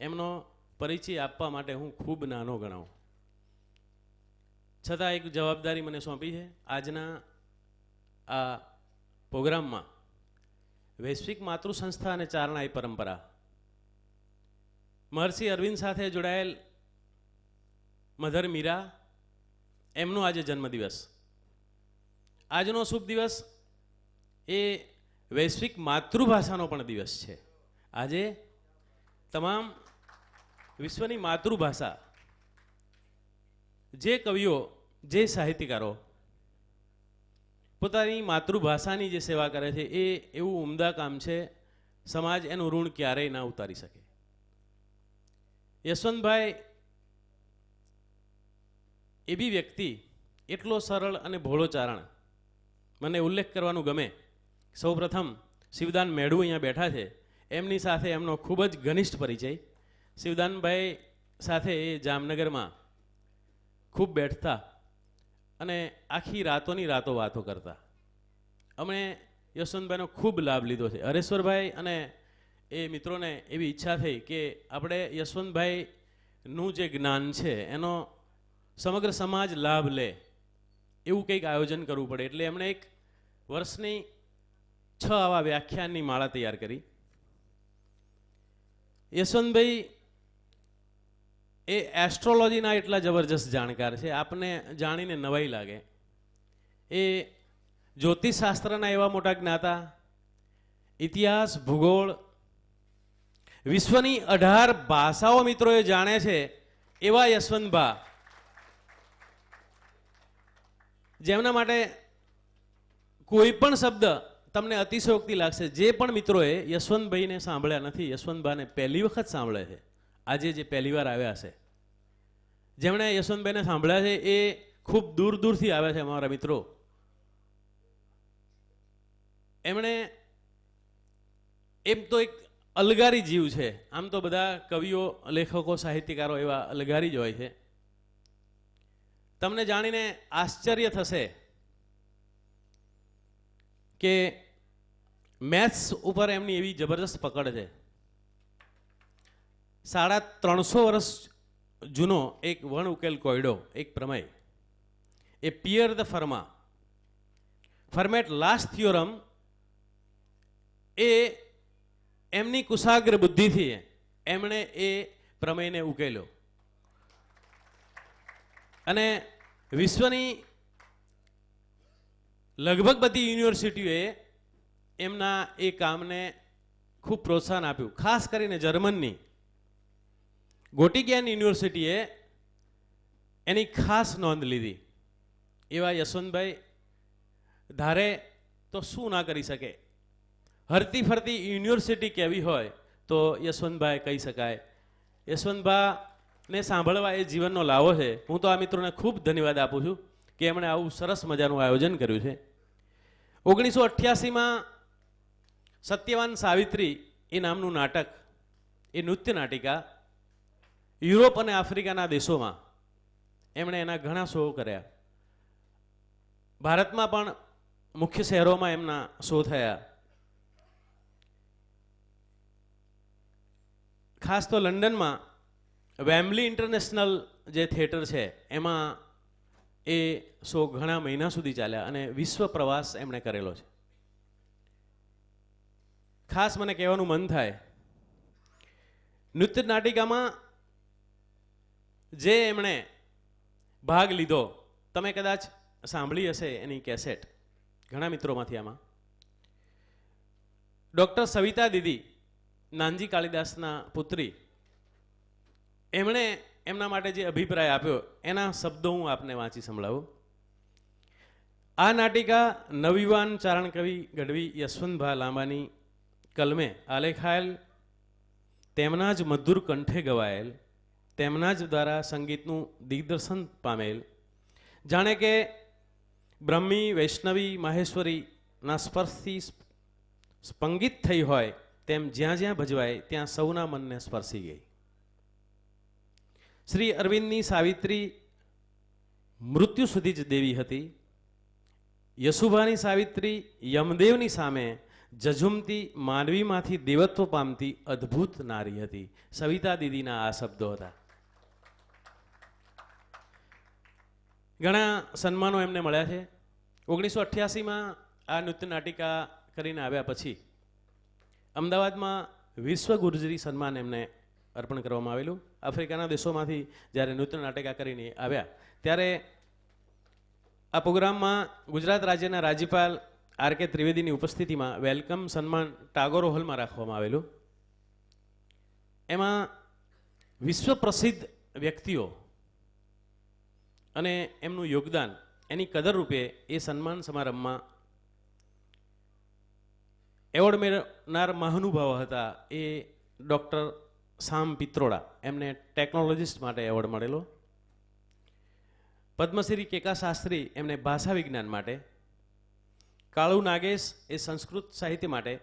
એમનો પરિચય આપવા માટે હું ખૂબ નાનો ગણાવું છતાં એક જવાબદારી મને સોંપી છે, આજના આ પ્રોગ્રામમાં વૈશ્વિક માતૃ સંસ્થા અને ચારણાઈ પરંપરા. મહર્ષિ અરવિંદ સાથે જોડાયેલ મધર મીરા, એમનો આજે જન્મદિવસ. આજનો શુભ દિવસ એ વૈશ્વિક માતૃભાષાનો પણ દિવસ છે. આજે તમામ વિશ્વની માતૃભાષા. જે કવિઓ, જે સાહિત્યકારો પોતાની માતૃભાષાની જે સેવા કરે છે, એ એવું ઉમદા કામ છે, સમાજ એનું ઋણ ક્યારેય ના ઉતારી શકે. યશવંતભાઈ એવી વ્યક્તિ એટલો સરળ અને ભોળો ચારણ મને ઉલ્લેખ કરવાનું ગમે. સૌપ્રથમ શિવદાન મેળવું અહીંયા બેઠા છે. એમની સાથે એમનો ખૂબ જ ઘનિષ્ઠ પરિચય. શિવદાનભાઈ સાથે એ જામનગરમાં ખૂબ બેઠતા અને આખી રાતોની રાતો વાતો કરતા. અમે યશવંતભાઈનો ખૂબ લાભ લીધો છે. હરેશ્વરભાઈ અને એ મિત્રોને એવી ઈચ્છા થઈ કે આપણે યશવંતભાઈનું જે જ્ઞાન છે, એનો સમગ્ર સમાજ લાભ લે, એવું કંઈક આયોજન કરવું પડે. એટલે એમણે એક વર્ષની છ આવા વ્યાખ્યાનની માળા તૈયાર કરી. યશવંતભાઈ એ એસ્ટ્રોલોજીના એટલા જબરજસ્ત જાણકાર છે, આપને જાણીને નવાઈ લાગે. એ જ્યોતિષશાસ્ત્રના એવા મોટા જ્ઞાતા, ઇતિહાસ, ભૂગોળ, વિશ્વની અઢાર ભાષાઓ મિત્રો એ જાણે છે, એવા યશવંતભા જેમના માટે કોઈ પણ શબ્દ તમને અતિશયોક્તિ લાગશે, જે પણ મિત્રોએ યશવંતભાઈને સાંભળ્યા નથી, યશવંતભાને પહેલી વખત સાંભળે છે. આજે જે પહેલી વાર આવ્યા છે. જેમણે યશવંતભાઈને સાંભળ્યા છે, એ ખૂબ દૂર દૂરથી આવ્યા છે અમારા મિત્રો. એમણે એમ તો એક અલગારી જીવ છે. આમ તો બધા કવિઓ, લેખકો, સાહિત્યકારો એવા અલગારી જ હોય છે. તમને જાણીને આશ્ચર્ય થશે કે મેથ્સ ઉપર એમની એવી જબરદસ્ત પકડ છે. સાડા ત્રણસો વર્ષ જૂનો એક વણ ઉકેલ કોયડો, એક પ્રમેય. એ Pierre de Fermat. Fermat last theorem એ એમની કુશાગ્ર બુદ્ધિથી એમણે એ પ્રમેયને ઉકેલ્યો. અને વિશ્વની લગભગ બધી યુનિવર્સિટીઓએ એમના એ કામને ખૂબ પ્રોત્સાહન આપ્યું, ખાસ કરીને જર્મનની. ગોટિગિયાન યુનિવર્સિટીએ એની ખાસ નોંધ લીધી. એવા યશવંતભાઈ, ધારે તો શું ના કરી શકે? હરતી ફરતી યુનિવર્સિટી કેવી હોય તો યશવંતભાઈ કહી શકાય. યશવંતભાને સાંભળવા એ જીવનનો લાવો છે. હું તો આ મિત્રોને ખૂબ ધન્યવાદ આપું છું કે એમણે આવું સરસ મજાનું આયોજન કર્યું છે. ઓગણીસો અઠ્યાસીમાં સત્યવાન સાવિત્રી એ નામનું નાટક, એ નૃત્ય નાટિકા યુરોપ અને આફ્રિકાના દેશોમાં એમણે એના ઘણા શો કર્યા. ભારતમાં પણ મુખ્ય શહેરોમાં એમના શો થયા. ખાસ તો લંડનમાં વેમ્બલી ઇન્ટરનેશનલ જે થિયેટર છે, એમાં એ શો ઘણા મહિના સુધી ચાલ્યા અને વિશ્વ પ્રવાસ એમણે કરેલો છે. ખાસ મને કહેવાનું મન થાય નૃત્ય નાટિકામાં જે એમણે ભાગ લીધો, તમે કદાચ સાંભળી હશે એની કેસેટ. ઘણા મિત્રોમાંથી આમાં. ડૉક્ટર સવિતા દીદી, નાનજી કાલિદાસના પુત્રી, એમણે એમના માટે જે અભિપ્રાય આપ્યો, એના શબ્દો હું આપને વાંચી સંભળાવું. આ નાટિકા નવયુવાન ચારણ કવિ ગઢવી યશવંતભા લાંબાની કલમે આલેખાયેલ, તેમના જ મધુર કંઠે ગવાયેલ તેમના જ દ્વારા સંગીતનું દિગ્દર્શન પામેલ. જાણે કે બ્રહ્મી, વૈષ્ણવી, માહેશ્વરીના સ્પર્શથી સ્પંગિત થઈ હોય તેમ જ્યાં જ્યાં ભજવાય ત્યાં સૌના મનને સ્પર્શી ગઈ. શ્રી અરવિંદની સાવિત્રી મૃત્યુ સુધી જ દેવી હતી. યશુભાની સાવિત્રી યમદેવની સામે જઝુમતી માનવીમાંથી દેવત્વ પામતી અદ્ભુત નારી હતી. સવિતા દીદીના આ શબ્દો હતા. ઘણા સન્માનો એમને મળ્યા છે. ઓગણીસો અઠ્યાસીમાં આ નૃત્ય નાટિકા કરીને આવ્યા પછી અમદાવાદમાં વિશ્વ ગુર્જરી સન્માન એમને અર્પણ કરવામાં આવેલું. આફ્રિકાના દેશોમાંથી જ્યારે નૃત્ય નાટિકા કરીને આવ્યા, ત્યારે આ પ્રોગ્રામમાં ગુજરાત રાજ્યના રાજ્યપાલ આર કે ત્રિવેદીની ઉપસ્થિતિમાં વેલકમ સન્માન ટાગોર હોલમાં રાખવામાં આવેલું. એમાં વિશ્વ પ્રસિદ્ધ વ્યક્તિઓ અને એમનું યોગદાન, એની કદર રૂપે એ સન્માન સમારંભમાં એવોર્ડ મેળવનાર મહાનુભાવ હતા એ ડૉક્ટર સામ પિત્રોડા. એમને ટેકનોલોજીસ્ટ માટે એવોર્ડ મળેલો. પદ્મશ્રી કેકા શાસ્ત્રી એમને ભાષા વિજ્ઞાન માટે. કાળુ નાગેશ એ સંસ્કૃત સાહિત્ય માટે.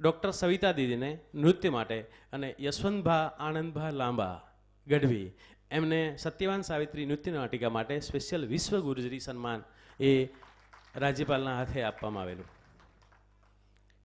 ડૉક્ટર સવિતા દીદીને નૃત્ય માટે. અને યશવંતભા આનંદભા લાંબા ગઢવી એમને સત્યવાન સાવિત્રી નૃત્ય નાટિકા માટે સ્પેશિયલ વિશ્વ ગુરુજરી સન્માન એ રાજ્યપાલના હાથે આપવામાં આવેલું.